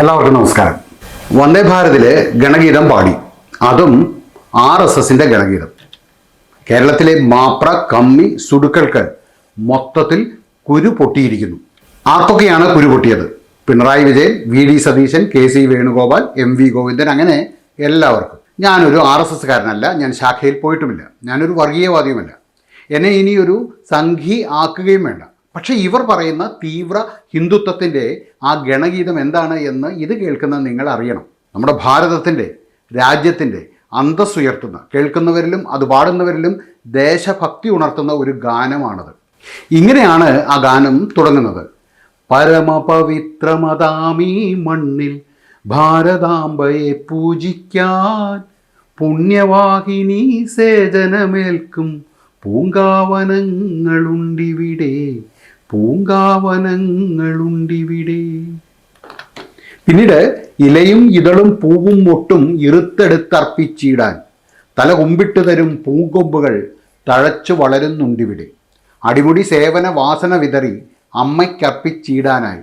എല്ലാവർക്കും നമസ്കാരം. വന്ദേ ഭാരതിലെ ഗണഗീതം പാടി. അതും ആർ എസ് എസിന്റെ ഗണഗീതം. കേരളത്തിലെ മാപ്ര കമ്മി സുടുക്കൾക്ക് മൊത്തത്തിൽ കുരു പൊട്ടിയിരിക്കുന്നു. ആർക്കൊക്കെയാണ് കുരു പൊട്ടിയത്? Pinarayi Vijayan V D Satheesan K C Venugopal M V Govindan അങ്ങനെ എല്ലാവർക്കും. ഞാനൊരു ആർ എസ് എസ്കാരനല്ല ഞാൻ ശാഖയിൽ പോയിട്ടുമില്ല. ഞാനൊരു വർഗീയവാദിയുമല്ല. എന്നെ ഇനിയൊരു സംഘി ആക്കുകയും വേണ്ട. പക്ഷെ ഇവർ പറയുന്ന തീവ്ര ഹിന്ദുത്വത്തിന്റെ ആ ഗണഗീതം എന്താണ് എന്ന് ഇത് കേൾക്കുന്ന നിങ്ങൾ അറിയണം. നമ്മുടെ ഭാരതത്തിന്റെ രാജ്യത്തിന്റെ അന്തസ്സുയർത്തുന്ന കേൾക്കുന്നവരിലും അത് പാടുന്നവരിലും ദേശഭക്തി ഉണർത്തുന്ന ഒരു ഗാനമാണത്. ഇങ്ങനെയാണ് ആ ഗാനം തുടങ്ങുന്നത്. പരമപവിത്രമതാമീ മണ്ണിൽ ഭാരതാംബയെ പൂജിക്കാൻ പുണ്യവാഹിനി സേചനമേൽക്കും പൂങ്കാവനങ്ങളുണ്ടിവിടെ. പൂങ്കാവനങ്ങളുണ്ടിവിടെ. പിന്നീട് ഇലയും ഇതളും പൂവും മൊട്ടും ഇറുത്തെടുത്തർപ്പിച്ചിടാൻ തല കുമ്പിട്ട് തരും പൂങ്കൊമ്പുകൾ തഴച്ചു വളരുന്നുണ്ടിവിടെ. അടിമുടി സേവന വാസന വിതറി അമ്മയ്ക്കർപ്പിച്ചിടാനായി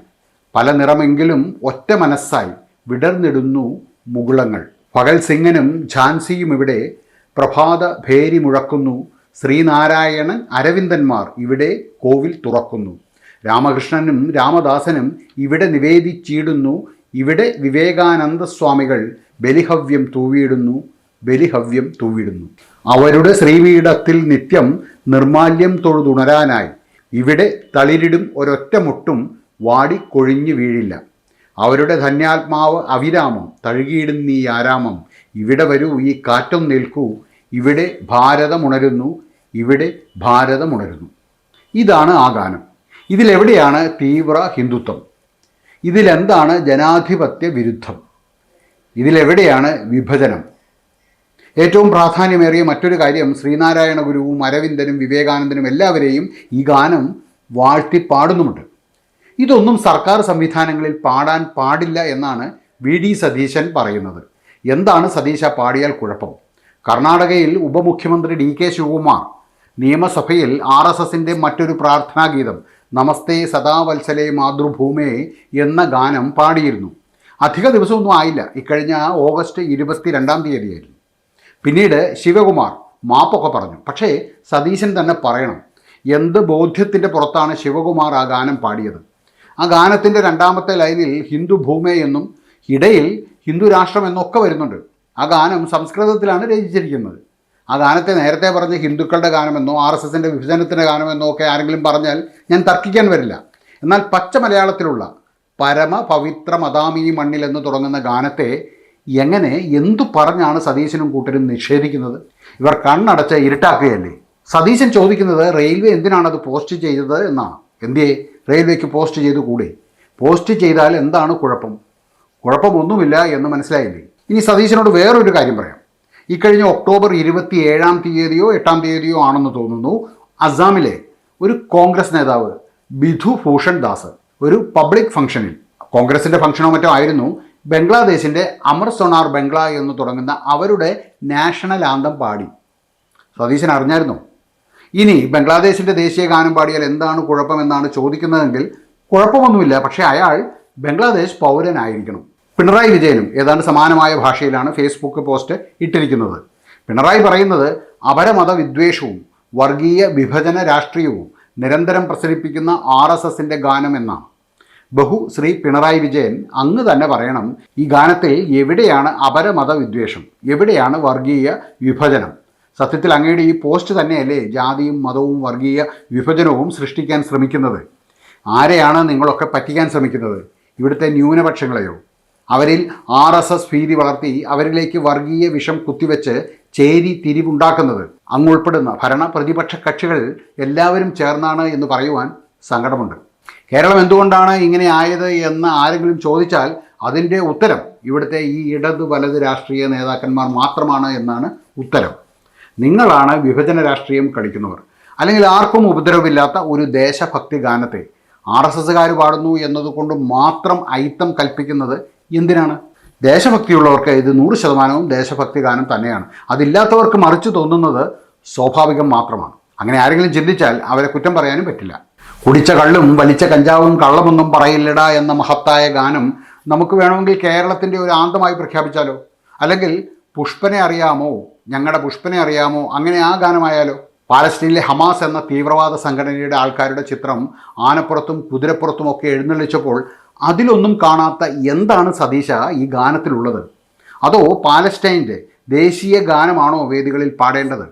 പല നിറമെങ്കിലും ഒറ്റ മനസ്സായി വിടർന്നിടുന്നു മുകുളങ്ങൾ. പകൽ സിംഗനും ഝാൻസിയും ഇവിടെ പ്രഭാത ഭേരി മുഴക്കുന്നു. ശ്രീനാരായണൻ അരവിന്ദന്മാർ ഇവിടെ കോവിൽ തുറക്കുന്നു. രാമകൃഷ്ണനും രാമദാസനും ഇവിടെ നിവേദിച്ചിടുന്നു. ഇവിടെ വിവേകാനന്ദ സ്വാമികൾ ബലിഹവ്യം തൂവിയിടുന്നു. ബലിഹവ്യം തൂവിടുന്നു. അവരുടെ ശ്രീപീഠത്തിൽ നിത്യം നിർമാല്യം തൊഴുതുണരാനായി. ഇവിടെ തളിരിടും ഒരൊറ്റ മുട്ടും വാടിക്കൊഴിഞ്ഞു വീഴില്ല. അവരുടെ ധന്യാത്മാവ് അവിരാമം തഴുകിയിടുന്നീ ആരാമം ഇവിടെ വരൂ ഈ കാറ്റം നിൽക്കൂ ഇവിടെ ഭാരതമുണരുന്നു. ഇവിടെ ഭാരതമുണരുന്നു ഇതാണ് ആ ഗാനം. ഇതിലെവിടെയാണ് തീവ്ര ഹിന്ദുത്വം? ഇതിലെന്താണ് ജനാധിപത്യ വിരുദ്ധം? ഇതിലെവിടെയാണ് വിഭജനം? ഏറ്റവും പ്രാധാന്യമേറിയ മറ്റൊരു കാര്യം ശ്രീനാരായണ ഗുരുവും അരവിന്ദനും വിവേകാനന്ദനും എല്ലാവരെയും ഈ ഗാനം വാഴ്ത്തി പാടുന്നുമുണ്ട് ഇതൊന്നും സർക്കാർ സംവിധാനങ്ങളിൽ പാടാൻ പാടില്ല എന്നാണ് വി ഡി സതീശൻ പറയുന്നത്. എന്താണ് സതീശ പാടിയാൽ കുഴപ്പം? കർണാടകയിൽ ഉപമുഖ്യമന്ത്രി ഡി കെ ശിവകുമാർ നിയമസഭയിൽ ആർ എസ് എസിന്റെ മറ്റൊരു പ്രാർത്ഥനാഗീതം നമസ്തേ നമസ്തേ സദാവത്സലേ മാതൃഭൂമേ എന്ന ഗാനം പാടിയിരുന്നു. അധിക ദിവസമൊന്നും ആയില്ല. ഇക്കഴിഞ്ഞ ഓഗസ്റ്റ് ഇരുപത്തി രണ്ടാം തീയതിയായിരുന്നു. പിന്നീട് ശിവകുമാർ മാപ്പൊക്കെ പറഞ്ഞു. പക്ഷേ സതീശൻ തന്നെ പറയണം എന്ത് ബോധ്യത്തിന്റെ പുറത്താണ് ശിവകുമാർ ആ ഗാനം പാടിയത്? ആ ഗാനത്തിന്റെ രണ്ടാമത്തെ ലൈനിൽ ഹിന്ദു ഭൂമേ എന്നും ഇടയിൽ ഹിന്ദു രാഷ്ട്രം എന്നൊക്കെ വരുന്നുണ്ട്. ആ ഗാനം സംസ്കൃതത്തിലാണ് രചിച്ചിരിക്കുന്നത്. ആ ഗാനത്തെ നേരത്തെ പറഞ്ഞ് ഹിന്ദുക്കളുടെ ഗാനമെന്നോ ആർ എസ് എസിന്റെ വിഭജനത്തിന്റെ ഗാനമെന്നോ ഒക്കെ ആരെങ്കിലും പറഞ്ഞാൽ ഞാൻ തർക്കിക്കാൻ വരില്ല. എന്നാൽ പച്ച മലയാളത്തിലുള്ള പരമ പവിത്ര മതാമീ മണ്ണിൽ എന്ന് തുടങ്ങുന്ന ഗാനത്തെ എങ്ങനെ എന്തു പറഞ്ഞാണ് സതീശനും കൂട്ടരും നിഷേധിക്കുന്നത്? ഇവർ കണ്ണടച്ച ഇരുട്ടാക്കുകയല്ലേ? സതീശൻ ചോദിക്കുന്നത് റെയിൽവേ എന്തിനാണ് അത് പോസ്റ്റ് ചെയ്തത് എന്നാണ്. എന്തേ റെയിൽവേക്ക് പോസ്റ്റ് ചെയ്തു കൂടെ. പോസ്റ്റ് ചെയ്താൽ എന്താണ് കുഴപ്പം? കുഴപ്പമൊന്നുമില്ല എന്ന് മനസ്സിലായില്ലേ? ഇനി സതീശനോട് വേറൊരു കാര്യം പറയാം. ഇക്കഴിഞ്ഞ ഒക്ടോബർ ഇരുപത്തി ഏഴാം തീയതിയോ എട്ടാം തീയതിയോ ആണെന്ന് തോന്നുന്നു അസാമിലെ ഒരു കോൺഗ്രസ് നേതാവ് ബിധു ഭൂഷൺ ദാസ് ഒരു പബ്ലിക് ഫംഗ്ഷനിൽ കോൺഗ്രസിന്റെ ഫംഗ്ഷനോ മറ്റോ ആയിരുന്നു ബംഗ്ലാദേശിന്റെ അമർ സൊണാർ ബംഗ്ല എന്ന് തുടങ്ങുന്ന അവരുടെ നാഷണൽ ആന്തം പാടി. സതീശൻ അറിഞ്ഞായിരുന്നു? ഇനി ബംഗ്ലാദേശിന്റെ ദേശീയ ഗാനം പാടിയാൽ എന്താണ് കുഴപ്പമെന്നാണ് ചോദിക്കുന്നതെങ്കിൽ കുഴപ്പമൊന്നുമില്ല പക്ഷേ അയാൾ ബംഗ്ലാദേശ് പൗരനായിരിക്കണം. പിണറായി വിജയനും ഏതാണ്ട് സമാനമായ ഭാഷയിലാണ് ഫേസ്ബുക്ക് പോസ്റ്റ് ഇട്ടിരിക്കുന്നത്. പിണറായി പറയുന്നത് അപരമത വിദ്വേഷവും വർഗീയ വിഭജന രാഷ്ട്രീയവും നിരന്തരം പ്രസരിപ്പിക്കുന്ന ആർ എസ് എസിന്റെ ഗാനം എന്നാണ്. ബഹു ശ്രീ പിണറായി വിജയൻ അങ്ങ് തന്നെ പറയണം ഈ ഗാനത്തിൽ എവിടെയാണ് അപരമത വിദ്വേഷം എവിടെയാണ് വർഗീയ വിഭജനം? സത്യത്തിൽ അങ്ങയുടെ ഈ പോസ്റ്റ് തന്നെയല്ലേ ജാതിയും മതവും വർഗീയ വിഭജനവും സൃഷ്ടിക്കാൻ ശ്രമിക്കുന്നത്? ആരെയാണ് നിങ്ങളൊക്കെ പറ്റിക്കാൻ ശ്രമിക്കുന്നത്? ഇവിടുത്തെ ന്യൂനപക്ഷങ്ങളെയോ? അവരിൽ ആർ എസ് എസ് ഭീതി വളർത്തി അവരിലേക്ക് വർഗീയ വിഷം കുത്തിവെച്ച് ചേരി തിരിവുണ്ടാക്കുന്നത്. അങ്ങുൾപ്പെടുന്ന ഭരണ പ്രതിപക്ഷ കക്ഷികൾ എല്ലാവരും ചേർന്നാണ് എന്ന് പറയുവാൻ സങ്കടമുണ്ട്. കേരളം എന്തുകൊണ്ടാണ് ഇങ്ങനെ ആയത് എന്ന് ആരെങ്കിലും ചോദിച്ചാൽ അതിന്റെ ഉത്തരം ഇവിടുത്തെ ഈ ഇടത് വലത് രാഷ്ട്രീയ നേതാക്കന്മാർ മാത്രമാണ് എന്നാണ് ഉത്തരം. നിങ്ങളാണ് വിഭജന രാഷ്ട്രീയം കളിക്കുന്നവർ. അല്ലെങ്കിൽ ആർക്കും ഉപദ്രവമില്ലാത്ത ഒരു ദേശഭക്തി ഗാനത്തെ. ആർ എസ് എസ്സുകാർ പാടുന്നു എന്നതുകൊണ്ട് മാത്രം അയിത്തം കൽപ്പിക്കുന്നത് എന്തിനാണ്? ദേശഭക്തിയുള്ളവർക്ക് ഇത് നൂറ് ശതമാനവും ദേശഭക്തി ഗാനം തന്നെയാണ്. അതില്ലാത്തവർക്ക് മറിച്ച് തോന്നുന്നത് സ്വാഭാവികം മാത്രമാണ്. അങ്ങനെ ആരെങ്കിലും ചിന്തിച്ചാൽ അവരെ കുറ്റം പറയാനും പറ്റില്ല. കുടിച്ച കള്ളും വലിച്ച കഞ്ചാവും കള്ളമൊന്നും പറയില്ലടാ എന്ന മഹത്തായ ഗാനം നമുക്ക് വേണമെങ്കിൽ കേരളത്തിന്റെ ഒരു ആന്തമായി പ്രഖ്യാപിച്ചാലോ? അല്ലെങ്കിൽ പുഷ്പനെ അറിയാമോ? ഞങ്ങളുടെ പുഷ്പനെ അറിയാമോ? അങ്ങനെ ആ ഗാനമായാലോ? പാലസ്തീനിലെ ഹമാസ് എന്ന തീവ്രവാദ സംഘടനയുടെ ആൾക്കാരുടെ ചിത്രം ആനപ്പുറത്തും കുതിരപ്പുറത്തും ഒക്കെ എഴുന്നള്ളിച്ചപ്പോൾ അതിലൊന്നും കാണാത്ത എന്താണ് സതീശ ഈ ഗാനത്തിലുള്ളത്? അതോ പാലസ്റ്റൈന്റെ ദേശീയ ഗാനമാണോ വേദികളിൽ പാടേണ്ടത്?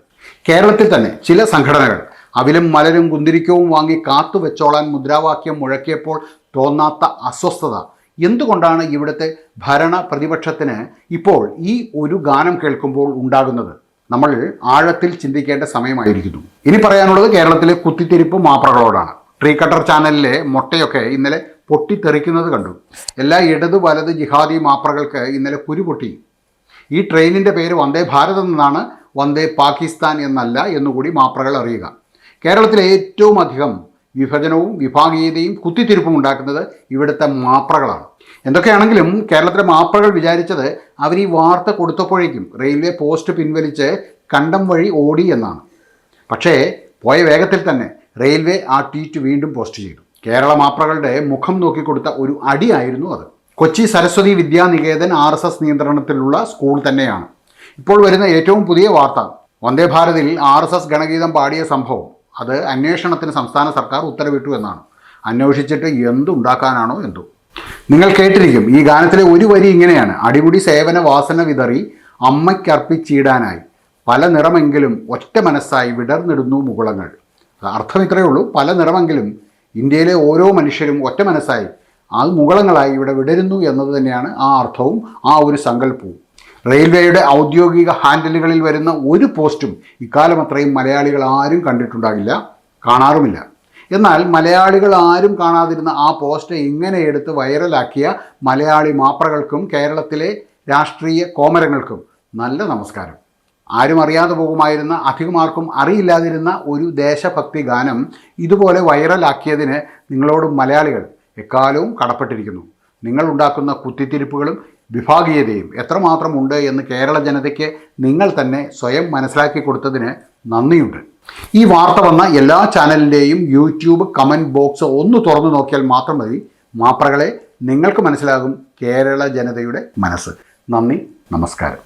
കേരളത്തിൽ തന്നെ ചില സംഘടനകൾ അവിലും മലരും കുന്തിരിക്കവും വാങ്ങി കാത്തു വെച്ചോളാൻ മുദ്രാവാക്യം മുഴക്കിയപ്പോൾ തോന്നാത്ത അസ്വസ്ഥത. എന്തുകൊണ്ടാണ് ഇവിടുത്തെ ഭരണ പ്രതിപക്ഷത്തിന് ഇപ്പോൾ ഈ ഒരു ഗാനം കേൾക്കുമ്പോൾ ഉണ്ടാകുന്നത്? നമ്മൾ ആഴത്തിൽ ചിന്തിക്കേണ്ട സമയമായിരിക്കുന്നു. ഇനി പറയാനുള്ളത് കേരളത്തിലെ കുത്തിത്തിരിപ്പ് മാപ്രകളോടാണ്. ട്രീ കട്ടർ ചാനലിലെ മൊട്ടയൊക്കെ ഇന്നലെ പൊട്ടിത്തെറിക്കുന്നത് കണ്ടു. എല്ലാ ഇടത് വലത് ജിഹാദി മാപ്രകൾക്ക് ഇന്നലെ കുരു പൊട്ടി ഈ ട്രെയിനിന്റെ പേര് വന്ദേ ഭാരത് എന്നാണ് വന്ദേ പാകിസ്ഥാൻ എന്നല്ല എന്നുകൂടി മാപ്രകൾ അറിയുക. കേരളത്തിലെ ഏറ്റവും അധികം വിഭജനവും വിഭാഗീയതയും കുത്തിത്തിരിപ്പും ഉണ്ടാക്കുന്നത് ഇവിടുത്തെ മാപ്രകളാണ്. എന്തൊക്കെയാണെങ്കിലും കേരളത്തിലെ മാപ്രകൾ വിചാരിച്ചത് അവർ ഈ വാർത്ത കൊടുത്തപ്പോഴേക്കും റെയിൽവേ പോസ്റ്റ് പിൻവലിച്ച് കണ്ടം വഴി ഓടി എന്നാണ്. പക്ഷേ പോയ വേഗത്തിൽ തന്നെ റെയിൽവേ ആ ട്വീറ്റ് വീണ്ടും പോസ്റ്റ് ചെയ്തു. കേരള മാപ്രകളുടെ മുഖം നോക്കിക്കൊടുത്ത ഒരു അടിയായിരുന്നു അത്. Kochi Saraswathi Vidyaniketan R S S നിയന്ത്രണത്തിലുള്ള സ്കൂൾ തന്നെയാണ്. ഇപ്പോൾ വരുന്ന ഏറ്റവും പുതിയ വാർത്ത. വന്ദേ ഭാരതിൽ ആർ എസ് എസ് ഗണഗീതം പാടിയ സംഭവം. അത് അന്വേഷണത്തിന് സംസ്ഥാന സർക്കാർ ഉത്തരവിട്ടു എന്നാണ്. അന്വേഷിച്ചിട്ട് എന്തുണ്ടാക്കാനാണോ എന്തോ. നിങ്ങൾ കേട്ടിരിക്കും ഈ ഗാനത്തിലെ ഒരു വരി ഇങ്ങനെയാണ്. അടിമുടി സേവന വാസന വിതറി അമ്മയ്ക്കർപ്പിച്ചിടാനായി. പല നിറമെങ്കിലും ഒറ്റ മനസ്സായി വിടർന്നിടുന്നു മുകുളങ്ങൾ. അർത്ഥം ഇത്രയേ ഉള്ളൂ. പല നിറമെങ്കിലും ഇന്ത്യയിലെ ഓരോ മനുഷ്യരും ഒറ്റ മനസ്സായി അത് മുകളങ്ങളായി ഇവിടെ വിടരുന്നു എന്നത് തന്നെയാണ് ആ അർത്ഥവും ആ ഒരു സങ്കല്പവും. റെയിൽവേയുടെ ഔദ്യോഗിക ഹാൻഡിലുകളിൽ വരുന്ന ഒരു പോസ്റ്റും ഇക്കാലം അത്രയും മലയാളികൾ ആരും കണ്ടിട്ടുണ്ടാകില്ല കാണാറുമില്ല. എന്നാൽ മലയാളികൾ ആരും കാണാതിരുന്ന ആ പോസ്റ്റ് ഇങ്ങനെ എടുത്ത് വൈറലാക്കിയ മലയാളി മാപ്രകൾക്കും കേരളത്തിലെ രാഷ്ട്രീയ കോമരങ്ങൾക്കും നല്ല നമസ്കാരം. ആരും അറിയാതെ പോകുമായിരുന്ന അധികമാർക്കും അറിയില്ലാതിരുന്ന ഒരു ദേശഭക്തി ഗാനം ഇതുപോലെ വൈറലാക്കിയതിന് നിങ്ങളോട് മലയാളികൾ എക്കാലവും കടപ്പെട്ടിരിക്കുന്നു. നിങ്ങൾ ഉണ്ടാക്കുന്ന കുത്തിത്തിരിപ്പുകളും വിഭാഗീയതയും എത്രമാത്രം ഉണ്ട് എന്ന് കേരള ജനതയ്ക്ക് നിങ്ങൾ തന്നെ സ്വയം മനസ്സിലാക്കി കൊടുത്തതിന് നന്ദിയുണ്ട്. ഈ വാർത്ത വന്ന എല്ലാ ചാനലിന്റെയും യൂട്യൂബ് കമന്റ് ബോക്സ് ഒന്ന് തുറന്നു നോക്കിയാൽ മാത്രം മതി. മാപ്രകളെ നിങ്ങൾക്ക് മനസ്സിലാകും കേരള ജനതയുടെ മനസ്സ്. നന്ദി നമസ്കാരം.